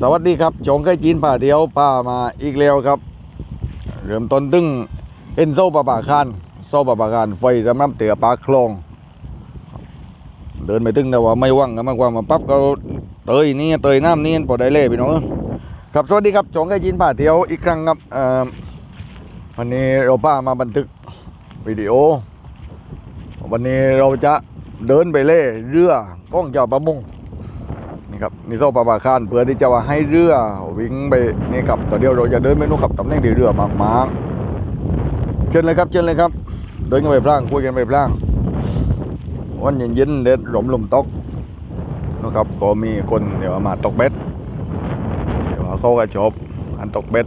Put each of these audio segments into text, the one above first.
สวัสดีครับจงไก่จีนป่าเดียวป่ามาอีกแล้วครับ เริ่มต้นตึงเอ็นโซ่ปลาปาคานโซ่ปลาปาคานไฟสำนับเตือปลาคลอง เดินไปตึงแต่ว่าไม่ว่างก็มากกว่ามาปั๊บก็เตยนี่เตยน้ำนี่พอดได้เล่พี่น้องครับสวัสดีครับจงไก่จีนป่าเดียวอีกครั้งครับอ่อวันนี้เราป้ามาบันทึกวิดีโอ วันนี้เราจะ เดินไปเล่เรือก้องเจ้าประมงนี่ครับนี่โซ่ปลาปาคานเพื่อที่จะว่าให้เรือวิ่งไปนี่ครับตอนเดียวเราจะเดินไปนู่นครับตำแหน่งที่เรือมากมาเชิญเลยครับเชิญเลยครับ เดินกันไปพลางคุยกันไปพลางวันเย็นๆเด็ดหลมลมตกนะครับก็มีคนเดี๋ยวมาตกเบ็ดเดี๋ยวเขาก็ชอบอันตกเบ็ด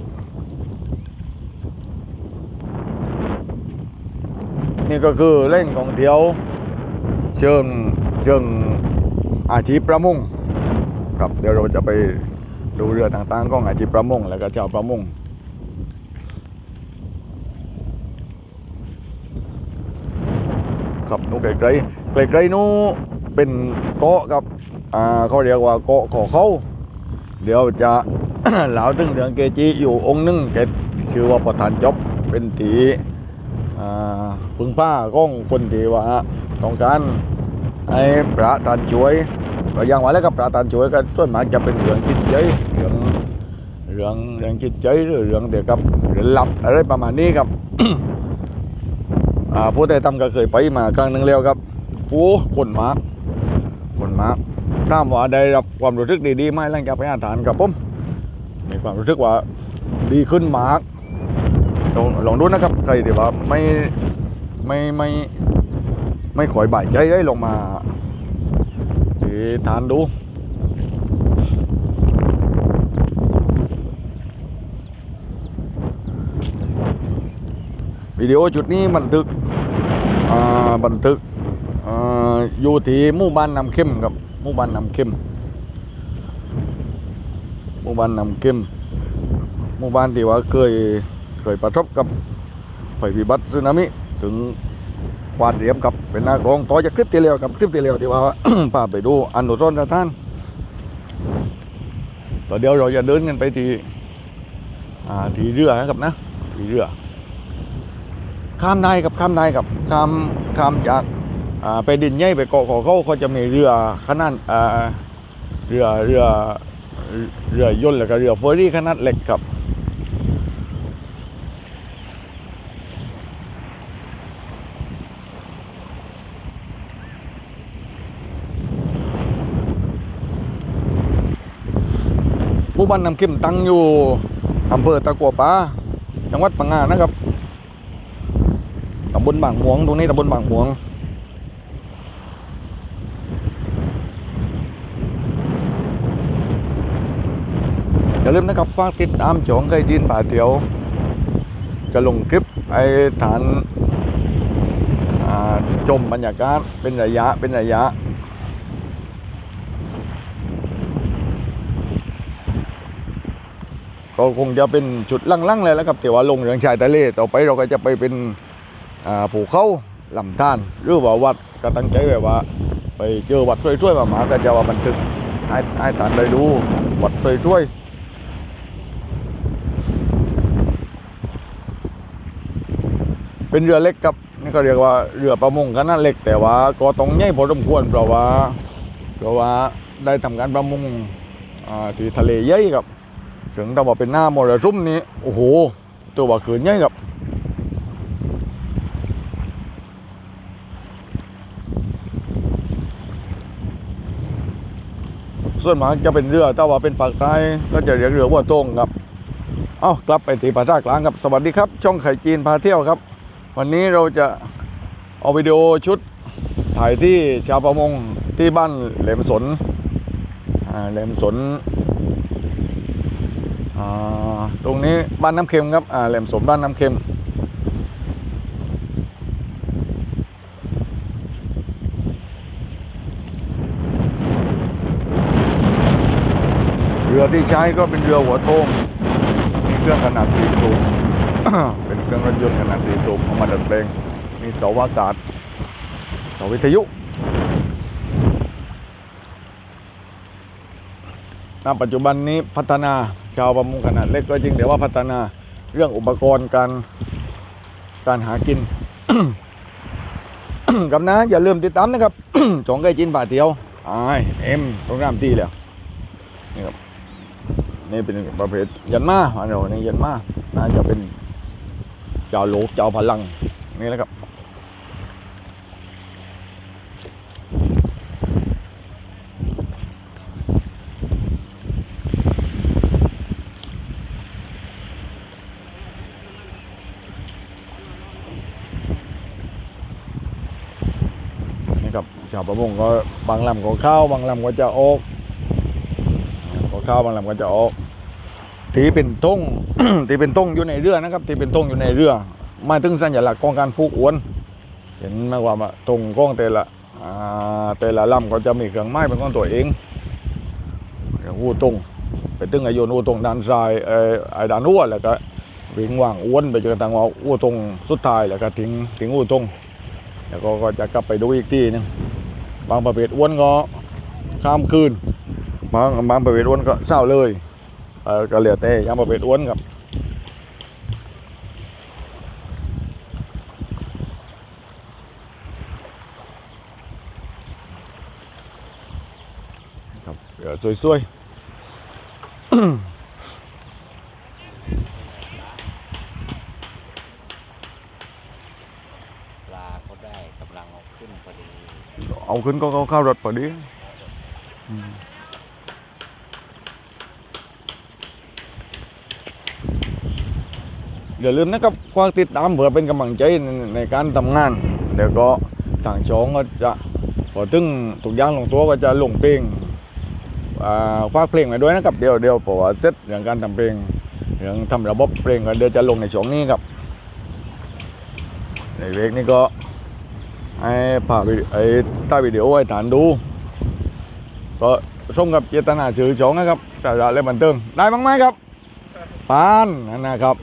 นี่ก็คือเล่นของเที่ยว เชิงเชิงอาชีพประมงครับเดี๋ยวเราจะไปดูเรือต่างๆของอาชีพประมงแล้วก็ชาวประมงครับนู้นไกลๆไกลนู้นเป็นเกาะครับอ่าเขาเรียกว่าเกาะขอเขาเดี๋ยวจะเหลาตึงเรืองเกจิอยู่องค์หนึงแกชื่อว่าประธานจบเป็นตี พึ่งผ้าก้องคนที่ว่าต้องการให้พระทานช่วยก็ยังว่าแล้วกับปราตานช่วยก็ส่วนมากจะเป็นเรื่องจิตใจเรื่องเรื่องเรื่องจิตใจหรือเรื่องเดียวกับเรื่องลับอะไรประมาณนี้ครับผู้ใดทำก็เคยไปมาครั้งหนึ่งแล้วครับโอ้คนมากคนมากถามว่าได้รับความรู้สึกดีๆไหมหลังจากไปอาหารกับผมมีความรู้สึกว่าดีขึ้นมาก ลองลองดูนะครับใครที่ว่าไม่ไม่ไม่ไม่ขอยบ่ายใจได้ลงมา thì ทานดูวิดีโอจุดนี้บันทึกบันทึกออยู่ที่หมู่บ้านนำเข้มครับหมู่บ้านนำเข้มหมู่บ้านนำเข้มหมู่บ้านที่ว่าเคย เคยประสบกับภัยพิบัติสึนามิถึงควาดเรียมกับเป็นนักร้องต่อจากคลิปที่แล้วกับคลิปที่แล้วที่ว่า พาไปดูอนุสรณ์สถานต่อเดียวเราจะเดินกันไปที่อ่าที่เรือนะครับนะที่เรือ ข้ามได้กับข้ามได้กับข้ามข้ามจากอ่าไปดินใหญ่ไปเกาะขอเขาเขาจะมีเรือขนาดอ่าเรือเรือเรือยนต์แล้วก็เรือเฟอร์รี่ขนาดเล็กครับ มู่บ้านน้ำเข้มตั้งอยู่อำเภอตะกัวป่าจังหวัดพังงานะครับตำบลบางหมวงตรงนี้ตำบลบางหมวงอย่าลืมนะครับฝากติดตามจองไก่ดินป่าเตียว จะลงคลิปไอ้ฐานอ่าชมบรรยากาศเป็นระยะเป็นระยะ ก็คงจะเป็นจุดลังๆเลยแล้วครับแต่ว่าลงเรืองชายทะเลต่อไปเราก็จะไปเป็นอ่าภูเขาลำธารหรือว่าวัดก็ตั้งใจไว้ว่า ไปเจอวัดช่วยๆมาหมาก็จะว่าบันทึกให้ให้ฐานได้ดูวัดช่วยๆเป็นเรือเล็กครับนี่ก็เรียกว่าเรือประมงขนาดเล็ก แต่ว่าก็ต้องใหญ่พอสมควรเพราะว่าเพราะว่าได้ทำการประมงที่ทะเลใหญ่ครับ ถึงถ้าว่าเป็นหน้ามรสุมนี้ โอ้โห ตัวว่าขืนใหญ่ครับส่วนมากจะเป็นเรือถ้าว่าเป็นปากใต้ก็จะเรียกเรือวัวโต้งครับ เอ้ากลับไปที่ภาษากลางครับ สวัสดีครับ ช่องไข่จีนพาเที่ยวครับ วันนี้เราจะเอาวิดีโอชุดถ่ายที่ชาวประมงที่บ้านแหลมสน อ่าแหลมสน ตรงนี้บ้านน้ำเค็มครับอ่าแหลมสมบ้านน้ำเค็ม เรือที่ใช้ก็เป็นเรือหัวโทงมีเครื่องขนาดสี่สูบเป็นเครื่องรถยนต์ขนาดสี่สูบเอามาดัดแปลงมีเสาอากาศเสาวิทยุณปัจจุบันนี้พัฒนา ชาวประมงขนาดเล็กก็จริงแต่ว่าพัฒนาเรื่องอุปกรณ์การการหากินกับนะอย่าลืมติดตามนะครับจงไก่จินป่าเตียวไอเอ็มโปรแกรมตีแล้วนี่ครับนี่เป็นประเภทยันมาอันเดียนี่ยันมาน่าจะเป็นเจ้าโลกเจ้าพลังนี่แหละครับ ชาวประมงก็บางลำก็เข้าบางลำก็จะออกก็เข้าบางลำก็จะออกที่เป็นต้งที่เป็นต้งอยู่ในเรือนะครับที่เป็นต้งอยู่ในเรือมาถึงสัญลักษณ์ของการผูกอวน เห็นไหมว่าตรงก้องแต่ละแต่ละลำก็จะมีเครื่องไม้เป็นของตัวเองอย่างอู้ตรงไปตึงไอายุอู้ตรงด้านซ้ายเอไอ้ด้านหัวแล้วก็วิ่งว่างอ้วนไปจนกระทั่งว่าอู้ตรงสุดท้ายแล้วก็ทิ้งทิ้งอู้ตรงแล้วก็จะกลับไปดูอีกที่หนึง บางประเภทอ้วนก็ข้ามคืนบางบางประเภทอ้วนก็เศร้าเลยเออก็เหลือแต่ยังประเภทอ้วนครับครับเหลือสวยปลาเขาได้กำลังเอาขึ้นพอดี ๆ เอา ขึ้นก็เข้าขารถพอดีอย่าลืมนะครับควากติดตามเพื่อเป็นกำลังใจในในการทำงาน เดี๋ยวก็ทางช่องก็จะพอถึงทุกอย่างลงตัวก็จะลงเพลงฝากเพลงไว้ด้วยนะครับเดี๋ยวเดี๋ยวพราะว่าเสร็จเรื่องการทำเพลงเรื่องทำระบบเพลงก็เดี๋ยวจะลงในช่องนี้ครับในเวกนี้ก็ ไอ้ผ่าวิไอ้ใต้วิดีโอให้ฐานดูก็ส่งกับเจตนาชื่อชองนะครับแต่ละเล่มบันเทิงได้บ้างไหมครับปานนั่นนะครับ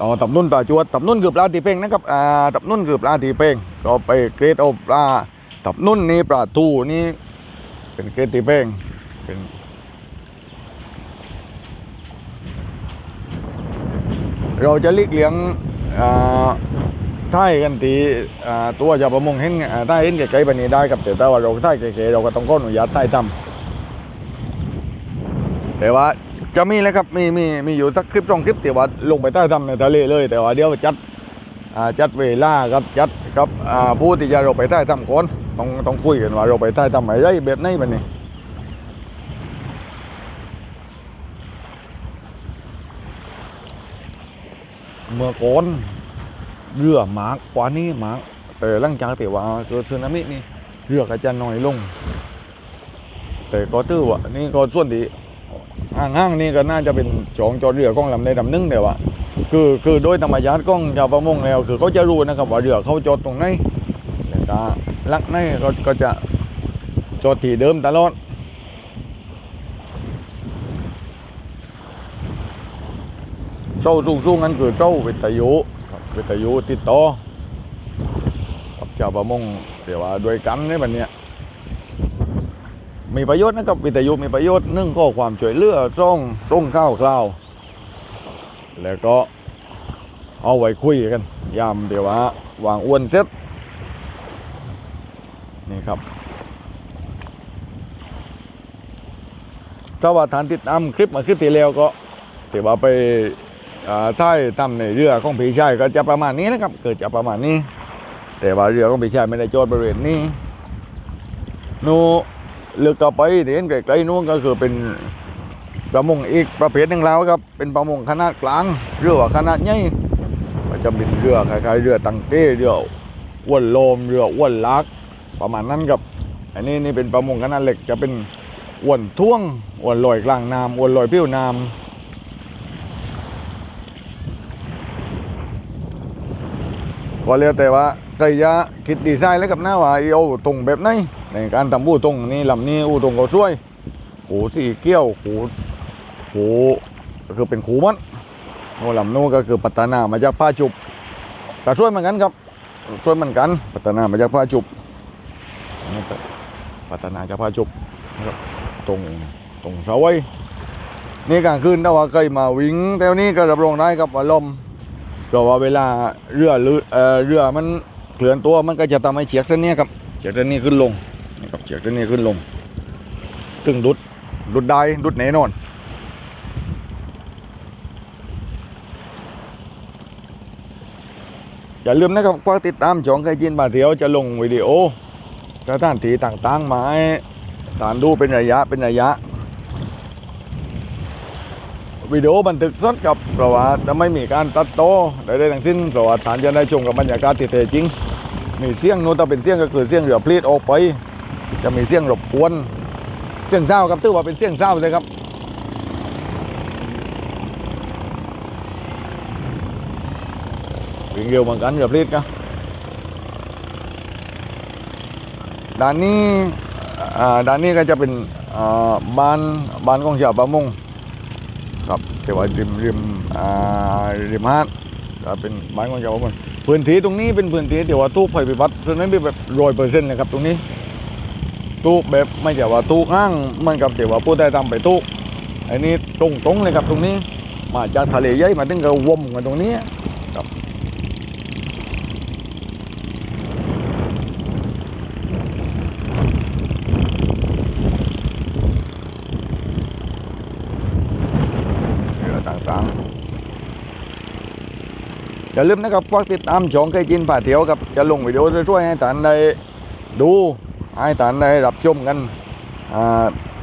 อ๋อตับนุ่นปลาจวดตับนุ่นคือปลาตีเป้งนะครับอ่าตับนุ่นคือปลาตีเป้งก็ไปเกรดเอาปลาตับนุ่นนี่ปลาทูนี่เป็นเกรดตีเป้งเป็นเราจะเลีกเลี้ยง ถ้ากันทีตัวจะประมงเห็นถ้าเห็นไกลๆแบบนี้ได้กับแต่ถ้าว่าเราถ้าไกลๆเราก็ต้องก้ออนุญาตใต้ทำแต่ว่าจะมีเลยครับมีมีมีอยู่สักคลิปสองคลิปที่ว่าลงไปใต้ทำในทะเลเลย แต่ว่าเดี๋ยวจัดจัดเวลาครับจัดกับผู้ที่จะเราไปใต้ทำก่อนต้องต้องคุยกันว่าเราไปใต้ทำอะไรแบบไหนแบบนี้ เมื่อก่อนเรือหมากกว่านี้หมากแต่หลังจากที่ว่าเกิดสึนามินี่เรือก็จะน้อยลง แต่ก็ถือว่านี่ก็ส่วนที่ห้างๆนี่ก็น่าจะเป็นจองจอดเรือของลำใดลำหนึงแต่ว่าคือคือโดยธรรมชาติของชาวประมงแล้ว คือเขาจะรู้นะครับว่าเรือเขาจอดตรงไหนแต่ก็ลักไหนก็ก็จะจอดที่เดิมตลอด เสาสูงๆนั้นคือเสาวิทยุวิทยุติดต่อกับชาวประมงเดี๋ยวว่าด้วยกันในบันเนี้ยมีประโยชน์นะครับวิทยุมีประโยชน์หนึ่งข้อความช่วยเหลือส่งส่งข้าวคราว แล้วก็เอาไว้คุยกัน ยามเดี๋ยวว่าวางอ้วนเสร็จนี่ครับ ถ้าว่าทานติดตามคลิปมาคลิปที่แล้วก็ถือว่าไป ถ้าทำในเรือของพี่ชายก็จะประมาณนี้นะครับ เกิดจะประมาณนี้ แต่ว่าเรือของพี่ชายไม่ได้โจอดบริเวณนี้นูเลือกต่อไปที่เห็นไกลๆนู้นก็คือเป็นประมงอีกประเภทหนึ่งแล้วครับ เป็นประมงขนาดกลางเรือว่าขนาดใหญ่ก็จะเป็นเรือคล้ายๆเรือตังเต้เรืออ้วนโลมเรืออ้วนลัก ประมาณนั้นครับ อันนี้นี่เป็นประมงขนาดเล็กจะเป็นอ้วนท่วงอ้วนลอยกลางน้ำอ้วนลอยผิวน้ำ ก็เรียกแต่ว่าใครจะคิดดีไซน์แล้วกับหน้าว่าเอาตรงแบบไหนในการทำอู้ตรงนี่ลำนี้อู้ตรงเขาช่วยหูสีเกี้ยวหูหูก็คือเป็นหูมันโอ้ลำนู้ก็คือพัฒนามาจากผ้าจุบก็ช่วยเหมือนกันครับช่วยเหมือนกันพัฒนามาจากผ้าจุบพัฒนาจะพาจุบนะครับตรงตรงเสาไว้นี่กลางคืนถ้าว่าเคยมาวิ่งแถวนี้ก็รับรองได้ครับว่าลมเพ ราะว่าเวลาเรือหรือเอ่อเรือมันเคลื่อนตัวมันก็จะทำให้เฉียกเส้นนี้ครับเฉียกเส้นนี้ขึ้นลงนี่ครับเฉียกเส้นนี้ขึ้นลงถึงดุดดุดได้ดุดแน่นอนอย่าลืมนะครับฝากติดตามช่องไกจินบาเทียวจะลงวิดีโอสถานที่ต่างๆมาให้ตามดูเป็นระยะเป็นระยะ วิดีโอบันทึกสดกับเพราะว่าจะไม่มีการตัดต่อใดๆทั้งสิ้นเพราะว่าฐานจะได้ชมกับบรรยากาศที่แท้จริง มีเสียงโน้ตเป็นเสียงก็คือเสียงเรือพลีดออกไป จะมีเสียงรบกวนเสียงเศร้าครับถือว่าเป็นเสียงเศร้าเลยครับวิ่งเร็วเหมือนกันเรือพลีดครับด้านนี้ด้านนี้ก็จะเป็นบ้านบ้านของชาวประมงครับ แต่ว่าริมริมอ่าริมฮาดก็เป็นบ้านของชาวประมงพื้นที่ตรงนี้เป็นพื้นที่ที่ว่าตู้ภัยพิบัติส่วนนั้นเป็นแบบร้อยเปอร์เซ็นต์เลยครับตรงนี้ตู้แบบไม่ใช่ว่าตู้อ้างมันกับที่ว่าผู้ได้ทำไปตู้อันนี้ตรงตรงๆเลยครับตรงนี้ มาจากทะเลใหญ่มาถึงกับวมกันตรงนี้ครับรือต่างๆ อย่าลืมนะครับฝากติดตามช่องไกจินป่าเถียวครับจะลงวิดีโอช่วยให้ท่านได้ดูให้ท่านได้รับชมกัน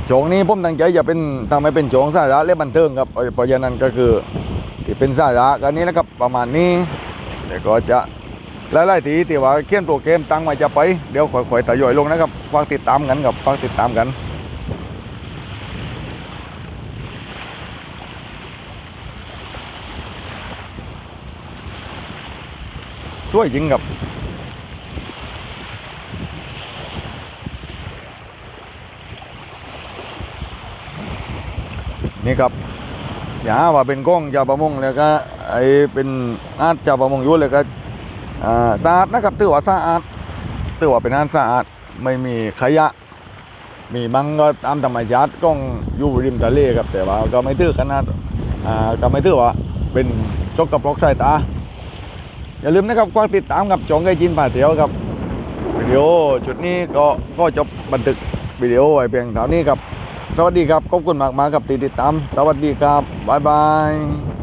ช่องนี้ผมตั้งใจจะเป็นทำให้เป็นช่องสาระและบันเทิงครับเพราะฉะนั้นก็คือที่เป็นสาระกันนี้นะครับประมาณนี้แต่ก็จะหลายๆทีที่ว่าเขียนโปรแกรมตั้งมาจะไปเดี๋ยวค่อยๆทยอยลงนะครับฝากติดตามกันครับฝากติดตามกัน ช่วยจริงครับนี่ครับอย่าว่าเป็นกล้องจ้าประมงแล้วก็ไอเป็นอาร์ตจ้าประมงอยู่เลยก็อ่าสะอาดนะครับถือว่าสะอาดถือว่าเป็นอาร์ตสะอาดไม่มีขยะ มีบังก็ตามธรรมชาติกล้องอยู่ริมทะเลครับแต่ว่าก็ไม่ถือขนาดอ่าก็ไม่ถือว่าเป็นชกกระปรกสายตา อย่าลืมนะครับกวางติดตามกับจองไกจินป่าเถียวครับวิดีโอจุดนี้ก็ก็จบบันทึกวิดีโอไว้เพียงเท่านี้ครับ สวัสดีครับขอบคุณมากๆครับติดติดตาม สวัสดีครับบ๊ายบาย